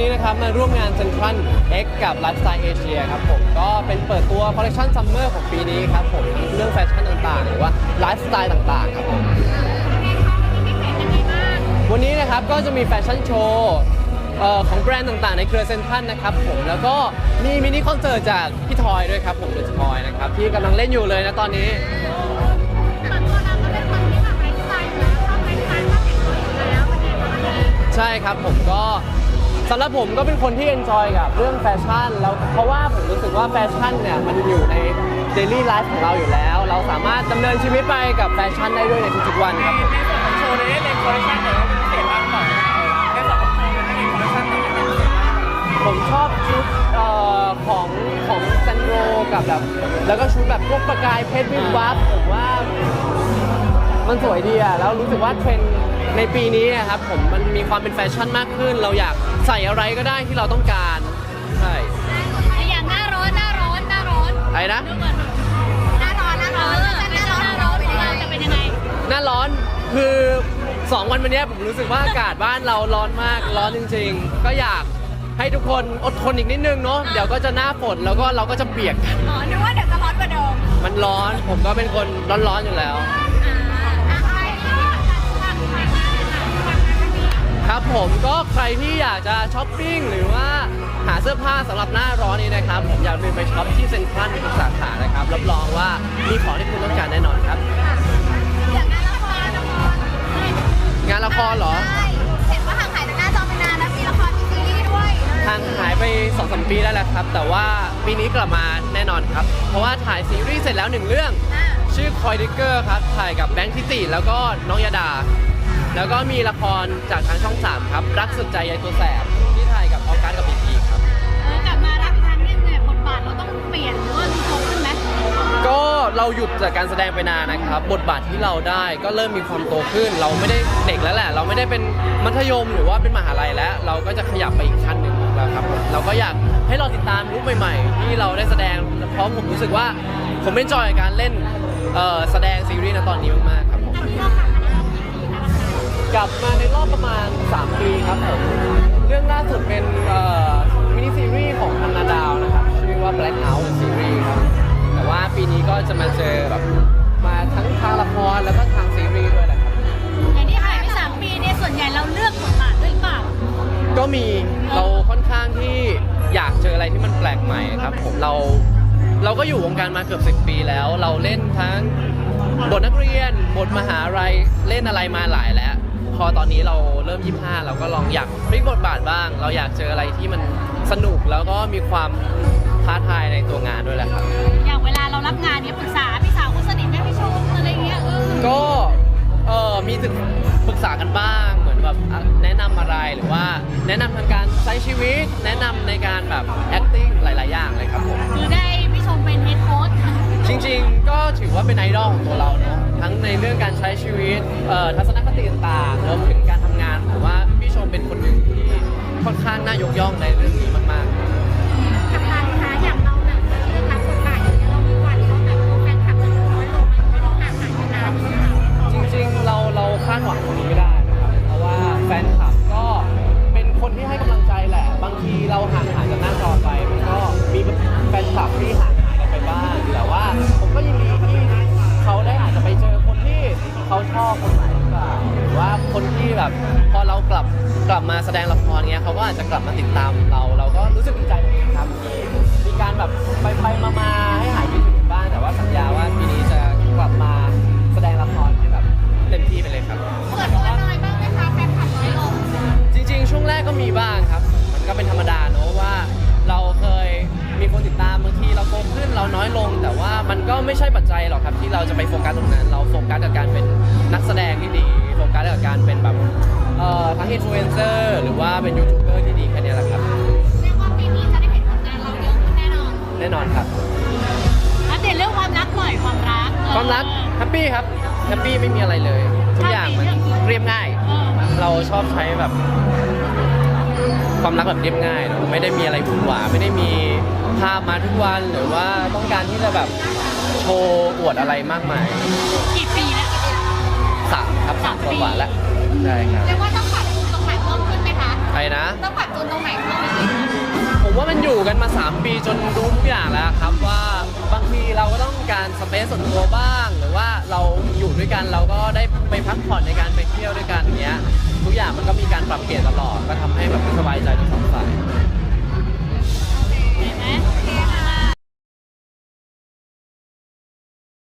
นี้นะครับมาร่วมงาน Central X กับ Lifestyle Asia ครับผมก็เป็นเปิดตัวคอลเลคชันซัมเมอร์ของปีนี้ครับผมทั้งเรื่องแฟชั่นต่างๆ หรือว่าไลฟ์สไตล์ต่างๆครับผมวันนี้นะครับก็จะมีแฟชั่นโชว์เอ่อของแบรนด์ต่างๆ ในเครือเซ็นทรัลนะครับผมแล้วก็มีมินิคอนเสิร์ตจากพี่ทอยด้วยครับผมเดอะทอยนะครับที่กำลังเล่นอยู่เลยนะตอนนี้ใช่ครับผมก็ สำหรับผมก็เป็นคนที่เอนจอยกับเรื่องแฟชั่นแล้วเพราะว่าผมรู้สึกว่าแฟชั่นเนี่ยมันอยู่ในเดลี่ไลฟ์ของเราอยู่แล้ว เราสามารถดำเนินชีวิตไปกับแฟชั่นได้ด้วยในทุกๆวันครับผมโชว์นี้ในคอลเลคชันไหนว่เป็นพิเศษบ้างก่อนในสองโชว์ในคอลเลคชันไหนเป็นพิเศษบ้างผมชอบชุดออของของซันโรกับแบบแล้วก็ชุดแบบพวกประกายเพชรวิบวับผมว่ามันสวยดีอะแล้วรู้สึกว่าเทรนด์ ในปีนี้อะครับผมมันมีความเป็นแฟชั่นมากขึ้น เราอยากใส่อะไรก็ได้ที่เราต้องการใช่อย่างหน้าร้อนหน้าร้อนหน้าร้อนไอ้นะหน้าร้อนหน้าร้อนหน้าร้อนหน้าร้อนของเราจะเป็นยังไงหน้าร้อนคือ2วันวันเนี้ยผมรู้สึกว่าอากาศบ้านเราร้อนมากร้อนจริง ๆ ก็อยากให้ทุกคนอดทนอีกนิดนึงเนาะเดี๋ยวก็จะหน้าฝนแล้วก็เราก็จะเปียกกันอ๋อนึกว่าเดี๋ยวจะร้อนกว่าเดิมมันร้อนผมก็เป็นคนร้อนๆอยู่แล้ว ผมก็ใครที่อยากจะช้อปปิ้งหรือว่าหาเสื้อผ้าสำหรับหน้าร้อนนี้นะครับ ผมอยากลืมไปช็อปที่เซ็นทรัลทุกสาขานะครับ รับรองว่ามีของที่คุณต้องการแน่นอนครับ อย่างงานละครละครงานละครเหรอ ใช่เห็นว่าห่างหายจากหน้าจอไปนานแล้วมีละครมีซีรีส์ด้วยทางหายไป2อสปีแล้วแหละครับ แต่ว่าปีนี้กลับมาแน่นอนครับ เพราะว่าถ่ายซีรีส์เสร็จแล้วหนึ่งเรื่อง อ่าชื่อคอยดิเกอร์ครับ ถ่ายกับแบงค์ทิติแล้วก็น้องยาดา แล้วก็มีละครจากทางช่อง 3 ครับ รักสุดใจยายตัวแสบที่ถ่ายกับออกัสกับพีพีครับ เออกลับมารับอีกครั้งหนึงเนี่ยบทบาทเราต้องเปลี่ยนหรือว่าดูโตขึ้นไหมก็เราหยุดจากการแสดงไปนานนะครับ บทบาทที่เราได้ก็เริ่มมีความโตขึ้น เราไม่ได้เด็กแล้วแหละ เราไม่ได้เป็นมัธยมหรือว่าเป็นมหาลัยแล้ว เราก็จะขยับไปอีกขั้นหนึ่งแล้วครับ เราก็อยากให้เราติดตามรูปใหม่ ๆ ที่เราได้แสดงเพราะผมรู้สึกว่าผมเป็นจอยกับการเล่นเอ่อแสดงซีรีส์ในตอนนี้มากๆครับผม กลับมาในรอบประมาณ 3 ปีครับผมเรื่องล่าสุดเป็นเอ่อมินิซีรีส์ของพันนาดาวนะครับชื่อว่า Black House Series ครับแต่ว่าปีนี้ก็จะมาเจอแบบมาทั้งทางละครแล้วก็ทางซีรีส์ด้วยแหละครับอย่างที่หายไปสามปีเนี่ยส่วนใหญ่เราเลือกบทบาทด้วยหรือเปล่าก็มีเราค่อนข้างที่อยากเจออะไรที่มันแปลกใหม่ครับผมเราเราก็อยู่วงการมาเกือบ10 ปีแล้ว เราเล่นทั้งบทนักเรียนบทมหาลัยเล่นอะไรมาหลายแล้วพ อตอนนี้เราเริ่ม 25 เราก็ลองอยากพลิกบทบาทบ้าง เราอยากเจออะไรที่มันสนุกแล้วก็มีความท้าทายในตัวงานด้วยแหละครับ อย่างเวลาเรารับงานเนี่ยปรึกษาพี่สาวคนสนิทไหมพี่ชมอะไรเงี้ยเออก็เออมีศึกปรึกษากันบ้างเหมือนแบบอะแนะนำอะไรหรือว่า แนะนำทางการใช้ชีวิต แนะนำในการแบบ acting หลาย ๆ อย่างเลยครับผม คือได้พี่ชมเป็นเฮดโค้ชจริง ๆ ก็ถือว่าเป็นไอดอลของตัวเราเนาะ ทั้งในเรื่องการใช้ชีวิตเอ่อทัศนคติต่างๆรวมถึงการทำงานผมว่าพี่ชมเป็นคนหนึ่งที่ค่อนข้างน่ายกย่องในเรื่องนี้มากๆ แบบพอเรากลับกลับมาแสดงละครเงี้ยเขาก็อาจจะกลับมาติดตามเรา เราก็รู้สึกดีใจนะครับที่มีการแบบไปไปมามาๆให้หายคิดถึงกันบ้างแต่ว่าสัญญาว่าปีนี้จะกลับมาแสดงละครให้แบบเต็มที่ไปเลยครับ เปิดตัวน้อยบ้างไหมคะแฟนคลับน้อยลงจริง ๆ ช่วงแรกก็มีบ้างครับ มันก็เป็นธรรมดาเนอะว่าเราเคยมีคนติดตามบางทีเราโตขึ้นเราน้อยลง แต่ว่ามันก็ไม่ใช่ปัจจัยหรอกครับที่เราจะไปโฟกัสตรงนั้น เราโฟกัสกับการเป็น นักแสดงที่ดีโฟกัสกับการเป็นแบบเอ่อทั้งอินฟลูเอนเซอร์หรือว่าเป็นยูทูบเบอร์ที่ดีแค่นี้แหละครับ เรียกว่าปีนี้จะได้เห็นผลงานเราเยอะขึ้นแน่นอนแน่นอนครับ อัปเดตเรื่องความรักหน่อยความรักความรักแฮปปี้ครับแฮปปี้ไม่มีอะไรเลยทุกอย่างมันเรียบง่าย เออ เราชอบใช้แบบ ความรักแบบเรียบง่ายเนอะไม่ได้มีอะไรหวือหวาไม่ได้มีภาพมาทุกวันหรือว่าต้องการที่จะแบบโชว์อวดอะไรมากมาย กี่ปีแล้ว สามครับสามกว่แล้วใช่ครับเรียกว่าต้องปรับจูนตรงไหนเพิ่มขึ้นไหมคะไครนะ ต้องปรับจูนตรงไหนเพิ่มขึ้นผมว่ามันอยู่กันมา 3 ปีจนรู้ทุกอย่างแล้วครับว่าบางทีเราก็ต้องการสเปซส่วนตัวบ้าง หรือว่าเราอยู่ด้วยกันเราก็ได้ไปพักผ่อนในการไปเที่ยวด้วยกันเนี้ยทุกอย่างมันก็มีการปรับเปลี่ยนตลอดก็ทำให้แบบสบายใจทั้งสองฝ่าย เห็นไหม